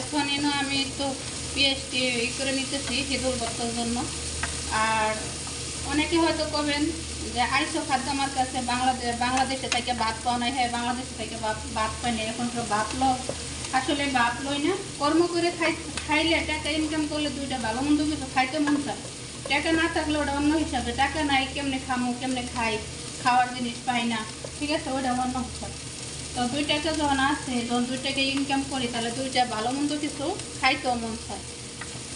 এখন এনে আমি তো পিএইচডি ই করে নিতেছি হিদুল ভর্তার জন্য। আর অনেকে হয়তো কবেন যে আইসো খাদ্য আমার কাছে বাংলাদেশ বাংলাদেশে থেকে ভাত পাওয়া নাই। হ্যাঁ বাংলাদেশে থেকে ভাত পাই না এখন তো ভাত ল। আসলে ভাত লই না। কর্ম করে খাই, খাইলে টাকা ইনকাম করলে দুইটা ভালো। মন্দ কিছু খাইতে মন চায়। টাকা না থাকলে ওটা অন্য হিসাবে। টাকা নাই, কেমনে খামো, কেমনে খাই? খাওয়ার জিনিস পাই না। ঠিক আছে ওটা অন্য হিসাবে তো দুই টাকা যখন আসে যখন দুই টাকা ইনকাম করি, তাহলে দুইটা ভালো মন্দ কিছু খাইতেও মন চায়।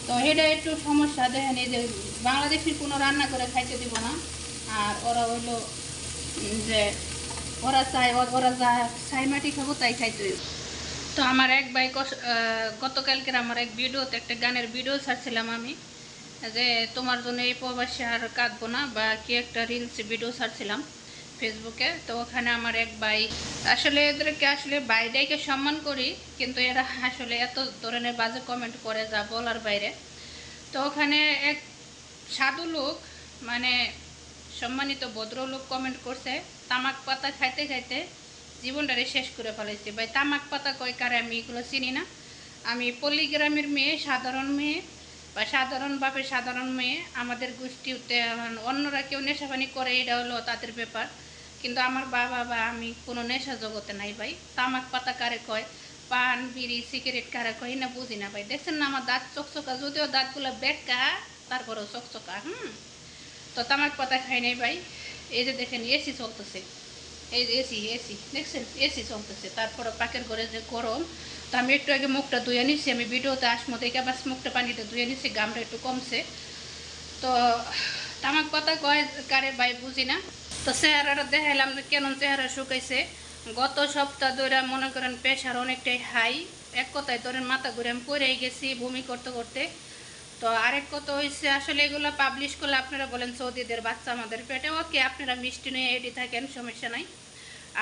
তো এটা একটু সমস্যা, দেখেন এই যে বাংলাদেশের কোনো রান্না করে খাইতে দিব না। আর ওরা হইল যে ওরা চায় ওরা যা ছাই মাটি খাব, তাই খাইতে তো আমার এক ভাই গতকালকের আমার এক ভিডিওতে, একটা গানের ভিডিও ছাড়ছিলাম আমি, যে তোমার জন্য এই প্রবাসে আর কাঁদবো না, বা কি একটা রিলস ভিডিও ছাড়ছিলাম। ফেসবুকে তো ওখানে আমার এক ভাই, আসলে এদেরকে আসলে বাইরেকে সম্মান করি, কিন্তু এরা আসলে এত ধরনের বাজে কমেন্ট করে যা বলার বাইরে। তো ওখানে এক সাধু লোক মানে সম্মানিত ভদ্রলোক কমেন্ট করছে, তামাক পাতা খাইতে খাইতে জীবনটারে শেষ করে ফেলেছি ভাই, তামাক পাতা কয় কারে আমি এগুলো চিনি না। আমি পল্লিগ্রামের মেয়ে, সাধারণ মেয়ে, বা সাধারণ বাপের সাধারণ মেয়ে, আমাদের গোষ্ঠীতে, অন্যরা কেউ নেশাপানি করে, এটা হলো তাদের ব্যাপার। কিন্তু আমার বাবা বা আমি কোনো নেশা জগতে নাই ভাই। তামাক পাতা কারে কয়, পান, বিড়ি, সিগারেট কারে কয় না বুঝি না ভাই। দেখছেন না আমার দাঁত চকচকা? যদিও দাঁতগুলো বেকা তারপরেও চকচকা, হুম? তো তামাক পাতা খাই নাই ভাই। এই যে দেখেন, এসি চলতেছে। এই যে এসি এসি, দেখছেন? এসি চলতেছে। তারপরে পাকের ঘরে যে গরম, তো আমি একটু আগে মুখটা ধুয়ে নিচ্ছি আমি ভিডিওতে আসমো দেখে বাস মুখটা পানিতে ধুয়ে নিচ্ছি গামটা একটু কমছে। তো তামাক পাতা কয় কারে ভাই, বুঝি না। তো চেহারাটা দেখাইলাম যে কেমন চেহারা শুকাইছে। গত সপ্তাহ ধরে মনে করেন প্রেশার অনেকটাই হাই এক কথায় ধরেন মাথা ঘুরে আমি পড়েই গেছি ভূমি করতে করতে। তো আরেক কথা হয়েছে আসলে এগুলো পাবলিশ করলে আপনারা বলেন সৌদিদের বাচ্চা আমাদের পেটে। ওকে আপনারা মিষ্টি নিয়ে এটি থাকেন, সমস্যা নাই।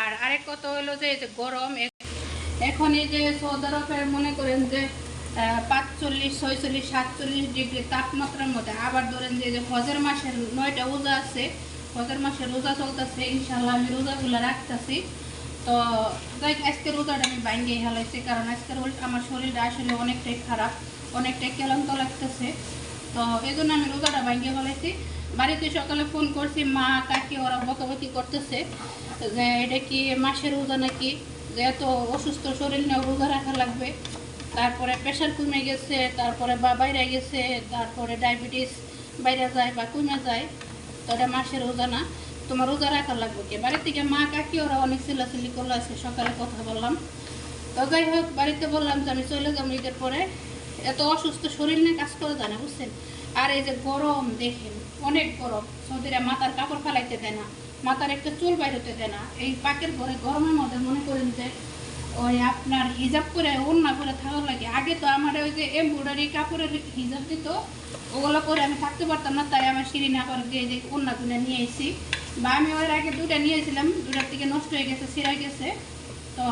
আর আরেক কথা হলো যে, এই যে গরম, এখন এই যে সৌদি আরবের মনে করেন যে পাঁচচল্লিশ, ছয়চল্লিশ, সাতচল্লিশ ডিগ্রি তাপমাত্রার মধ্যে, আবার ধরেন যে হজের মাসের নয়টা রোজা আছে হজের মাসে রোজা চলতেছে ইনশাল্লাহ আমি রোজাগুলো রাখতেছি। তো হোক, আজকে রোজাটা আমি বাইঙ্গে হেলাইছি কারণ আজকের আমার শরীরটা আসলে অনেকটাই খারাপ অনেকটাই ক্লান্ত লাগতেছে। তো এই জন্য আমি রোজাটা বাইঙ্গে হেলাইছি বাড়িতে সকালে ফোন করছি মা কাকি ওরা বকাবকি করতেছে যে এটা কি মাসের রোজা নাকি? যে এত অসুস্থ শরীর নিয়ে রোজা রাখা লাগবে। তারপরে প্রেশার কমে গেছে তারপরে বা বাইরে গেছে তারপরে ডায়াবেটিস বাইরে যায় বা কমে যায়। তো মাসের রোজা না, তোমার রোজা রাখা লাগবে কি? বাড়ি থেকে মা কাকি ওরা অনেক চিল্লাচিল্লি করল, আজকে সকালে কথা বললাম। তো যাই হোক, বাড়িতে বললাম যে আমি চলে যাব ঈদের পরে। এত অসুস্থ শরীর নিয়ে কাজ করে জানে বুঝছেন? আর এই যে গরম, দেখেন, অনেক গরম। সৌদিরা মাথার কাপড় ফেলাইতে দেয় না, মাথার একটা চুল বাইরতে দেয় না। এই পাকের ঘরে গরমের মধ্যে মনে করেন যে, ওই আপনার হিজাব করে ওড়না করে থাকার লাগে। আগে তো আমার ওই যে এমব্রয়ডারি কাপড়ের হিজাব দিত ওগুলো করে আমি থাকতে পারতাম না, তাই আমার সিঁড়ি না করে যে ওড়না তুলে নিয়ে এসেছি বা আমি ওর আগে দুটা নিয়েছিলাম দুটার থেকে নষ্ট হয়ে গেছে, ছিঁড়া গেছে। তো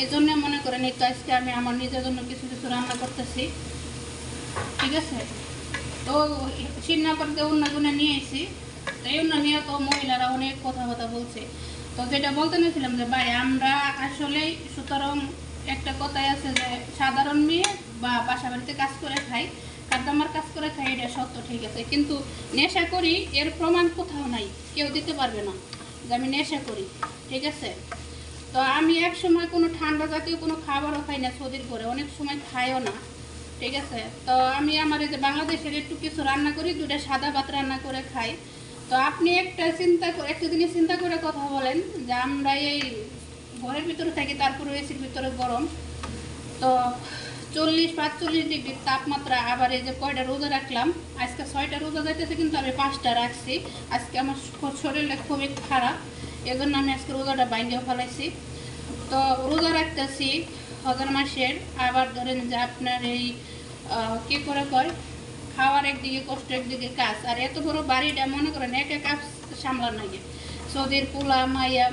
এই জন্য মনে করেন, এই আজকে আমি আমার নিজের জন্য কিছু কিছু রান্না করতেছি। ঠিক আছে? তো সিন্না করতে অন্য জন্য নিয়ে এসেছি তো এই অন্য নিয়ে তো মহিলারা অনেক কথা কথা বলছে। তো যেটা বলতে নিয়েছিলাম যে, ভাই, আমরা আসলেই সুতরাং একটা কথাই আছে যে, সাধারণ মেয়ে বা বাসা বাড়িতে কাজ করে খাই কাদামার কাজ করে খাই, এটা সত্য, ঠিক আছে। কিন্তু নেশা করি, এর প্রমাণ কোথাও নাই, কেউ দিতে পারবে না যে আমি নেশা করি, ঠিক আছে? তো আমি এক সময় কোনো ঠান্ডা জাতীয় কোনো খাবারও খাই না সৌদির করে অনেক সময় খাইও না, ঠিক আছে? তো আমি আমার এই যে বাংলাদেশের একটু কিছু রান্না করি দুটা সাদা ভাত রান্না করে খাই। তো আপনি একটা চিন্তা করে, একটা জিনিস চিন্তা করে কথা বলেন, যে আমরা এই ঘরের ভিতরে থাকি তারপরে এসির ভিতরে গরম। তো চল্লিশ পাঁচচল্লিশ ডিগ্রি তাপমাত্রা, আবার এই যে কয়টা রোজা রাখলাম, আজকে ছয়টা রোজা যাইতেছে, কিন্তু আমি পাঁচটা রাখছি। আজকে আমার শরীরটা খুবই খারাপ, এজন্য আমি আজকে রোজাটা বাইঙ্গে ফেলাইছি। তো রোজা রাখতেছি হজার মাসের, আবার ধরেন যে আপনার এই কি করে কয়, খাওয়ার একদিকে কষ্ট একদিকে কাজ। আর এত বড় বাড়িটা, মনে করেন, এক এক সামলার নাকি। সৌদির পোলা, মাইয়া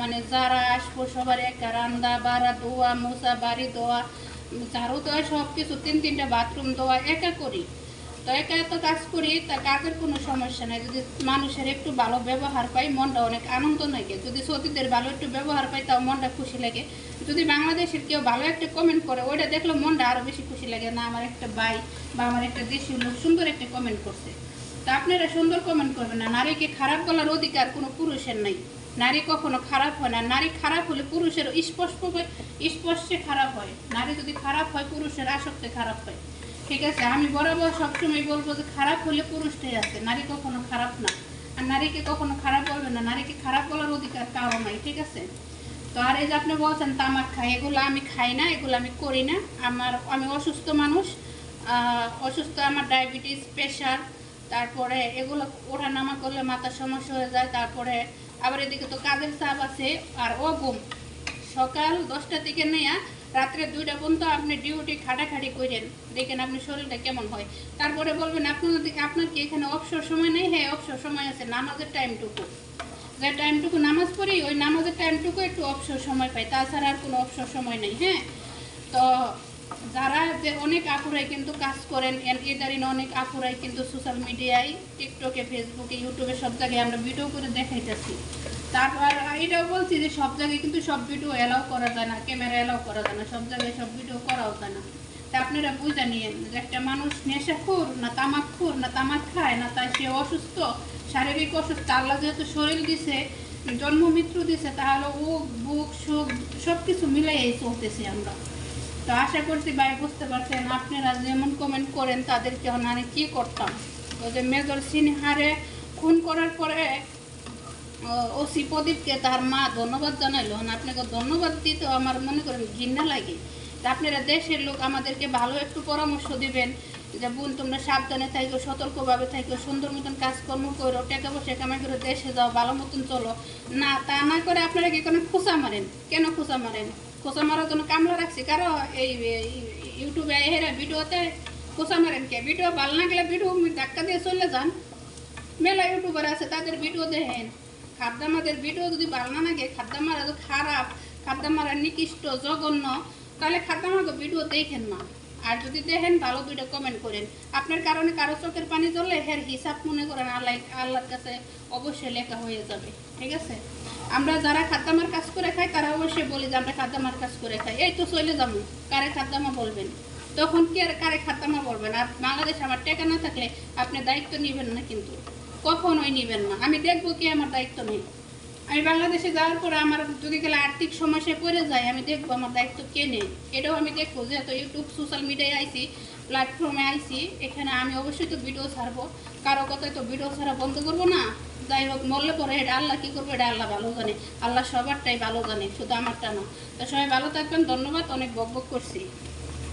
মানে যারা আসব সবার একা, রান্দা বাড়া ধোয়া মোছা বাড়ি ধোয়া ঝাড়ু দেওয়া, সব কিছু, তিন তিনটা বাথরুম দেওয়া, একা করি। তো একা এত কাজ করি, তা কাজের কোনো সমস্যা নাই। যদি মানুষের একটু ভালো ব্যবহার পাই, মনটা অনেক আনন্দ লাগে। যদি সতীদের ভালো একটু ব্যবহার পাই, তাও মনটা খুশি লাগে। যদি বাংলাদেশের কেউ ভালো একটা কমেন্ট করে, ওইটা দেখলে মনটা আরও বেশি খুশি লাগে, না, আমার একটা ভাই বা আমার একটা দেশীয় লোক সুন্দর একটা কমেন্ট করছে। তা আপনারা সুন্দর কমেন্ট করবেন না। নারীকে খারাপ বলার অধিকার কোনো পুরুষের নেই। নারী কখনো খারাপ হয় না। নারী খারাপ হলে পুরুষের স্পষ্ট স্পষ্টে খারাপ হয়। নারী যদি খারাপ হয়, পুরুষের আসক্তে খারাপ হয়। ঠিক আছে, আমি বরাবর সবসময় বলব যে খারাপ হলে পুরুষটাই আছে। নারী কখনো খারাপ না। আর নারীকে কখনো খারাপ বলবে না। নারীকে খারাপ বলার অধিকার কারও নাই, ঠিক আছে? তো আর এই যে আপনি বলছেন তামাক খাই এগুলো আমি খাই না, এগুলো আমি করি না। আমার, আমি অসুস্থ মানুষ। অসুস্থ, আমার ডায়াবেটিস, প্রেশার, তারপরে এগুলো ওঠা নামা করলে মাথার সমস্যা হয়ে যায়। তারপরে আবার এদিকে তো কাজের চাপ আছে, আর ও ঘুম। সকাল দশটা থেকে নেয়া, রাত্রে দুইটা পর্যন্ত আপনি ডিউটি খাটাখাটি করেন। দেখেন আপনার শরীরটা কেমন হয়। তারপরে বলবেন, আপনার আপনার কি এখানে অবসর সময় নেই? হ্যাঁ অবসর সময় আছে, নামাজের টাইমটুকু যে টাইমটুকু নামাজ পড়ি, ওই নামাজের টাইমটুকু একটু অবসর সময় পাই। তাছাড়া আর কোনো অবসর সময় নেই হ্যাঁ? তো যারা যে অনেক আপুরাই কিন্তু কাজ করেন এদারিন অনেক আপুরাই কিন্তু সোশ্যাল মিডিয়ায় টিকটকে ফেসবুকে ইউটিউবে সব জায়গায় আমরা ভিডিও করে দেখাইতেছি। তারপর এটাও বলছি যে সব জায়গায় কিন্তু সব ভিডিও অ্যালাউ করা যায় না ক্যামেরা অ্যালাউ করা যায় না, সব জায়গায় সব ভিডিও করাও যায় না। তা আপনারা বুঝে নিয়েন যে একটা মানুষ নেশাখোর না তামাকখোর না তামাক খায় না, তাই সে অসুস্থ, শারীরিক অসুস্থ, আল্লাহ যেহেতু শরীর দিছে, জন্ম মৃত্যু দিছে, তাহলে ও বুক সুখ সব কিছু মিলাই চলতেছি আমরা। তো আশা করছি ভাই বুঝতে পারছেন, আপনারা যেমন কমেন্ট করেন, তাদেরকে আমি কি করতাম? ওই যে মেজর সিনহারে খুন করার পরে ওসি প্রদীপকে তার মা ধন্যবাদ জানাইলো। আপনাকে ধন্যবাদ দিতে আমার মনে করেন ঘৃণা লাগে। তা আপনারা দেশের লোক আমাদেরকে ভালো একটু পরামর্শ দিবেন যে, বোন, তোমরা সাবধানে থাকো সতর্কভাবে থাকো সুন্দর মতন কাজকর্ম করো, টাকা পয়সা কামাই করে দেশে যাও, ভালো মতন চলো। না, তা না করে আপনারা কি কোনো খোঁচা মারেন? কেন খোঁচা মারেন? খোঁচা মারার জন্য কামলা রাখছি কারও এই ইউটিউবে এরা ভিডিওতে খোঁচা মারেন কে ভিডিও ভালো না গেলে ভিডিও ধাক্কা দিয়ে চলে যান মেলা ইউটিউবার আছে তাদের ভিডিও দেখেন খাদ্যামাদের ভিডিও যদি ভালো না লাগে খাদ্যামারা যদি খারাপ খাদ্যামারা নিকৃষ্ট জঘন্য তাহলে খাদ্যামাকে ভিডিও দেখেন না আর যদি দেখেন ভালো দুইটা কমেন্ট করেন আপনার কারণে কারও চোখের পানি জ্বললে হের হিসাব মনে করেন আল্লাহ আল্লাহর কাছে অবশ্যই লেখা হয়ে যাবে ঠিক আছে আমরা যারা খাদ্যামার কাজ করে খাই, তারা অবশ্যই বলি যে আমরা খাদ্দামার কাজ করে খাই। এই তো চলে যাব। কারে খাদ্দামা বলবেন? তখন কি আর কারে খাদ্যামা বলবেন? আর বাংলাদেশ আমার টেকা না থাকলে আপনি দায়িত্ব নেবেন না কিন্তু। কখনোই নেবেন না। আমি দেখব কি আমার দায়িত্ব নেই। আমি বাংলাদেশে যাওয়ার পরে আমার যদি গেলে আর্থিক সমস্যায় পড়ে যায়, আমি দেখব আমার দায়িত্ব কে নেই এটাও আমি দেখব, যেহেতু ইউটিউব সোশ্যাল মিডিয়ায় আইছি প্ল্যাটফর্মে আইছি, এখানে আমি অবশ্যই তো ভিডিও ছাড়বো। কারও কথায় তো ভিডিও ছাড়া বন্ধ করব না। যাই হোক, মরলে পরে এটা আল্লাহ কী করব, এটা আল্লাহ ভালো জানে। আল্লাহ সবারটাই ভালো জানে, শুধু আমারটা না। তো সবাই ভালো থাকবেন, ধন্যবাদ, অনেক বক বক করছি।